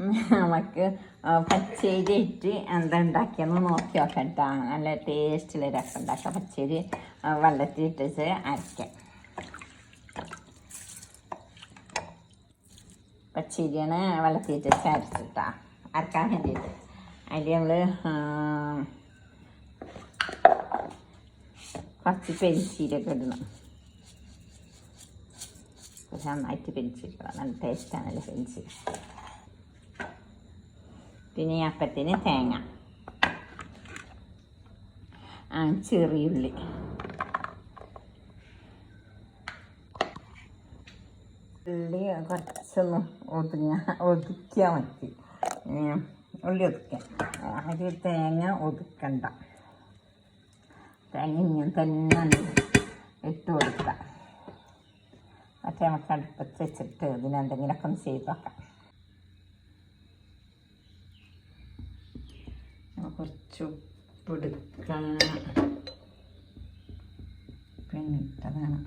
നമുക്ക് പച്ചരി ഇട്ട് എന്താ ഉണ്ടാക്കിയെന്ന് നോക്കി നോക്കട്ടാ. നല്ല ടേസ്റ്റുള്ള രസം ഉണ്ടാക്കാം പച്ചരി വെള്ളത്തിൽ ഇട്ടിച്ച് അരക്കാം പച്ചരിയാണ് വെള്ളത്തിൽ ഇട്ടിച്ച് അരച്ചിട്ടാ. അരക്കാൻ വേണ്ടിയിട്ട്. അതിൽ നമ്മൾ കുറച്ച് പെരിച്ചീരൊക്കെ ഇടണം. നന്നായിട്ട് പെരിച്ചിരിക്കണം നല്ല ടേസ്റ്റാണല്ലോ പെരിച്ചീര പിന്നെ ഈ അപ്പത്തിന് തേങ്ങ. ആ ചെറിയുള്ളി ഉള്ളി. കുറച്ചൊന്ന് ഒതുങ്ങ ഒതുക്കിയാൽ മതി. ഉള്ളി ഒതുക്കാം. അത് തേങ്ങ ഒതുക്കണ്ട. തേങ്ങ ഇങ്ങനെ തന്നെ ഇട്ട് കൊടുക്കാം. മറ്റേ നമുക്ക് അടുപ്പത്ത് വെച്ചിട്ട് ഇതിനെന്തെങ്കിലുമൊക്കെ ഒന്ന് ചെയ്ത് നോക്കാം നമുക്ക് കുറച്ച് ഉപ്പെടുക്കണം പിന്നെ ഇട്ടതാണ്.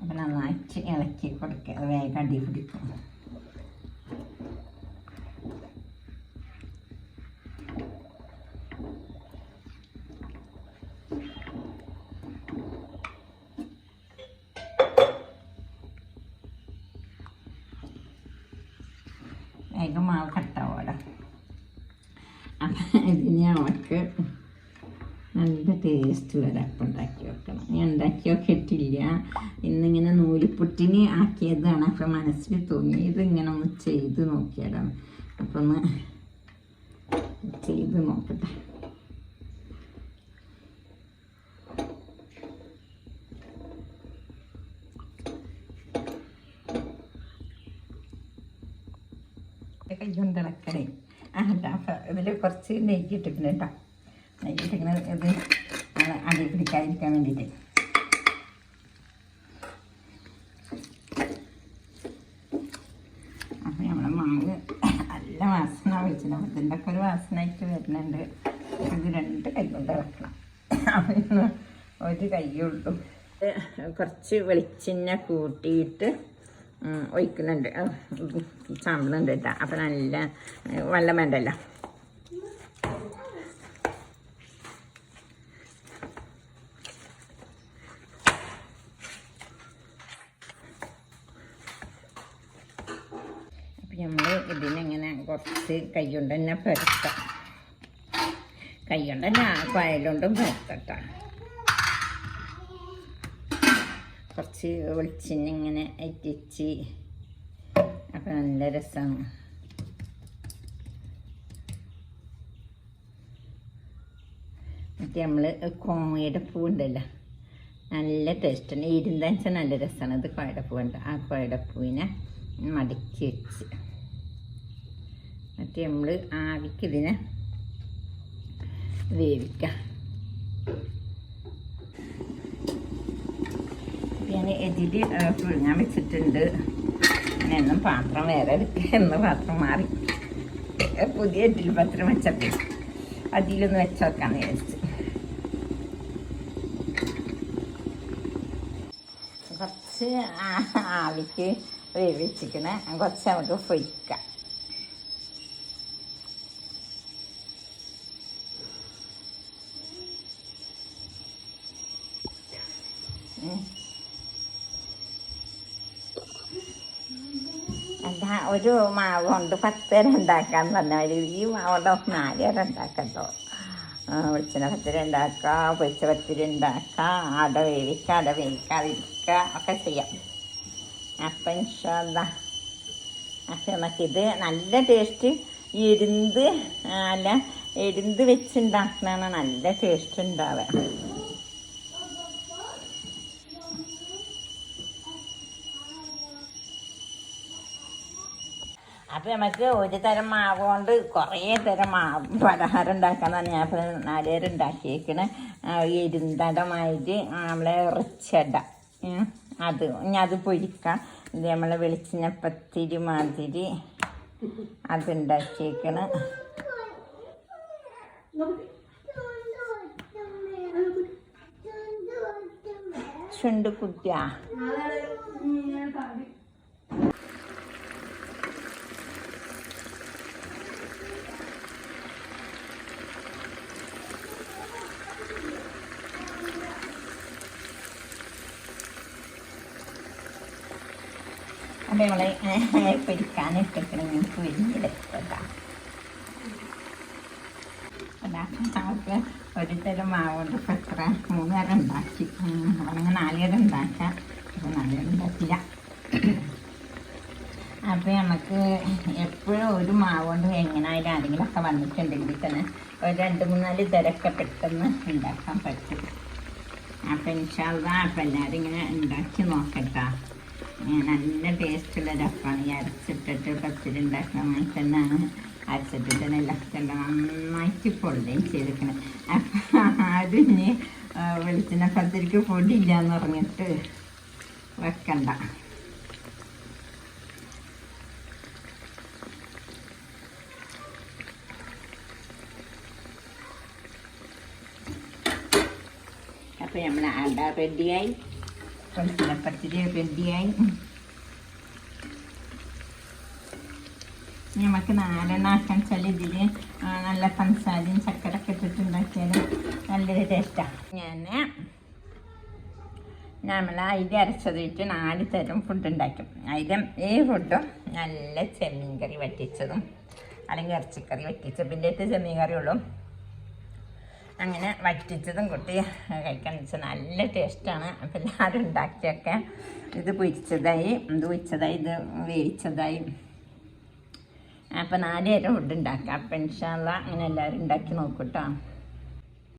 അപ്പം നന്നായിട്ട് ഇളക്കി കൊടുക്കുക. അത് വേഗം അടി പിടിക്കും വേഗം മാവ് കട്ടാവോടെ അപ്പം ഇതിന് നമുക്ക് നല്ല ടേസ്റ്റുള്ള അപ്പം ഉണ്ടാക്കി വെക്കണം. ഞാൻ ഉണ്ടാക്കി നോക്കിയിട്ടില്ല ഇന്നിങ്ങനെ നൂലിപ്പുട്ടിന് ആക്കിയതാണ്. അപ്പം മനസ്സിൽ തോന്നി ഇതിങ്ങനെ ഒന്ന് ചെയ്ത് നോക്കിയതാണ് അപ്പം ഒന്ന് ചെയ്ത് നോക്കട്ടെ. കൈ അപ്പം ഇതിൽ കുറച്ച് നെയ്യ് ഇട്ടിട്ടുണ്ട് കേട്ടോ. നെയ്യ് ഇട്ടിങ്ങനെ ഇത് അടി പിടിക്കാതിരിക്കാൻ വേണ്ടിയിട്ട് അപ്പം നമ്മളെ മാവ് നല്ല വാസന വിളിച്ചിട്ടുണ്ട്. അപ്പം ഇതിന്റെ ഒക്കെ ഒരു വാസനയായിട്ട് വരുന്നുണ്ട്. ഇത് രണ്ട് കൈ കൊണ്ട് വെക്കണം. അപ്പം ഒരു കൈയുള്ളൂ. കുറച്ച് വെളിച്ചെണ്ണ കൂട്ടിയിട്ട് ഒഴിക്കുന്നുണ്ട്. ആ, ചാമ്പളുണ്ട് കേട്ടോ. അപ്പം നല്ല വെള്ളം വേണ്ടല്ലോ. നമ്മൾ ഇതിനെങ്ങനെ കുറച്ച് കൈ കൊണ്ട് തന്നെ പരത്താം കൈ കൊണ്ട് തന്നെ കുഴലുകൊണ്ടും പരത്തട്ടാ. കുറച്ച് വെളിച്ചെണ്ണ ഇങ്ങനെ ഇറ്റിച്ച് അപ്പം നല്ല രസമാണ്. മറ്റേ നമ്മൾ കോയുടെ പൂ ഉണ്ടല്ലോ നല്ല ടേസ്റ്റാണ് ഇരുന്താച്ച നല്ല രസമാണ്. ഇത് പൂ ഉണ്ട് ആ കുഴടപ്പൂവിനെ മടക്കി വെച്ച്. മറ്റേ നമ്മൾ ആവിക്ക് ഇതിനെ വേവിക്കാം. ഞാൻ എതിൽ പുഴുങ്ങാൻ വെച്ചിട്ടുണ്ട്. എന്നും പാത്രം വേറെ എന്ന് പാത്രം മാറി. പുതിയ എതിൽ പാത്രം വെച്ചപ്പോൾ അതിലൊന്ന് വെച്ച് വെക്കാന്ന് വിചാരിച്ചു. കുറച്ച് ആവിക്ക് വേവിച്ചിക്കണ കുറച്ച് നമുക്ക് പൊയ്ക്കാം എന്താ ഒരു മാവ് കൊണ്ട് പത്തര ഉണ്ടാക്കാൻ പറഞ്ഞാൽ ഈ മാവ് കൊണ്ട് നാല് പേര് ഉണ്ടാക്കട്ടോ വെളിച്ചെണ്ണ പത്തിരി ഉണ്ടാക്കാം പൊരിച്ച പത്തിരി ഉണ്ടാക്കാം അട വേവിക്കുക അട വേവിക്കാതിരിക്കുക ഒക്കെ ചെയ്യാം. അപ്പം ഇൻഷാല്ല അപ്പം നമുക്കിത് നല്ല ടേസ്റ്റ് എരിന്ത് അല്ല എരിന്ത് വെച്ചുണ്ടാക്കുന്നതാണ് നല്ല ടേസ്റ്റ് ഉണ്ടാവുക. അപ്പം നമുക്ക് ഒരു തരം മാവ് കൊണ്ട് കുറേ തരം മാവ് പലഹാരം ഉണ്ടാക്കാന്നാണ് ഞാൻ ഇപ്പം നാലുപേരം ഉണ്ടാക്കിയേക്കണ്. ഇരുന്തടമായിട്ട് നമ്മളെ ഇറച്ചട അത് ഇനി അത് പൊരിക്കാം. ഇത് നമ്മളെ വെളിച്ചെണ്ണപ്പത്തിരി മാതിരി അത് ഉണ്ടാക്കിയേക്കണ്. ചുണ്ട് കുട്ടിയാ അപ്പം പിടിക്കാൻ പിടിക്കാനിട്ടിട്ട് നിങ്ങൾക്ക് വലിയ രക്ഷട്ടാ നമുക്ക് ഒരു തരം മാവുണ്ട് ഇപ്പം എത്ര? മൂന്നര ഉണ്ടാക്കി. അങ്ങനെ നാല് തരം ഉണ്ടാക്കാം ഇപ്പം നാല് തരം ഉണ്ടാക്കില്ല. അപ്പം നമുക്ക് എപ്പോഴും ഒരു മാവുകൊണ്ട് എങ്ങനായാലും ആരെങ്കിലുമൊക്കെ വന്നിട്ടുണ്ടെങ്കിൽ തന്നെ ഒരു രണ്ട് മൂന്നാൽ തരമൊക്കെ പെട്ടെന്ന് ഉണ്ടാക്കാൻ പറ്റും. അപ്പം ഇൻഷാല്ല അപ്പം എല്ലാവരും ഇങ്ങനെ ഉണ്ടാക്കി നോക്കട്ടാ. നല്ല ടേസ്റ്റുള്ള രഫാണ് ഈ അരച്ചിട്ടിട്ട് പച്ചരി ഉണ്ടാക്കാൻ വേണ്ടി തന്നെയാണ് അരച്ചിട്ടിട്ട് നെല്ലൊക്കെ നന്നായിട്ട് പൊള്ളുകയും ചെയ്തിരിക്കണം. അപ്പം അതിന് വെളിച്ചെണ്ണ പത്തിരിക്ക് പൊടിയില്ല എന്ന് പറഞ്ഞിട്ട് വെക്കണ്ട. അപ്പം നമ്മൾ അട റെഡിയായി. വെളിച്ചെണ്ണപ്പത്തിരി റെഡിയായി നമുക്ക് നാലെണ്ണാക്കാൻ വെച്ചാൽ ഇതിൽ നല്ല പഞ്ചസാരയും ചക്കരൊക്കെ ഇട്ടിട്ടുണ്ടാക്കിയാൽ നല്ലൊരു ടേസ്റ്റാണ് ഞാൻ നമ്മൾ അരി അരച്ചതിട്ട് നാല് തരം ഫുഡ് ഉണ്ടാക്കും അതിലും ഈ ഫുഡും നല്ല ചെമ്മീൻ കറി വറ്റിച്ചതും അല്ലെങ്കിൽ ഇറച്ചിക്കറി വറ്റിച്ചത് പിന്നെ ചെമ്മീൻ കറി അങ്ങനെ വറ്റിച്ചതും കുട്ടി കഴിക്കാന്ന് വെച്ചാൽ നല്ല ടേസ്റ്റാണ്. അപ്പം എല്ലാവരും ഉണ്ടാക്കിയൊക്കെ ഇത് പൊരിച്ചതായി ഇത് പൊരിച്ചതായി ഇത് വേവിച്ചതായി. അപ്പം നാല് നേരം ഫുഡ് ഉണ്ടാക്കാം. അപ്പം ഇൻഷാല്ല അങ്ങനെ എല്ലാവരും ഉണ്ടാക്കി നോക്കൂട്ടോ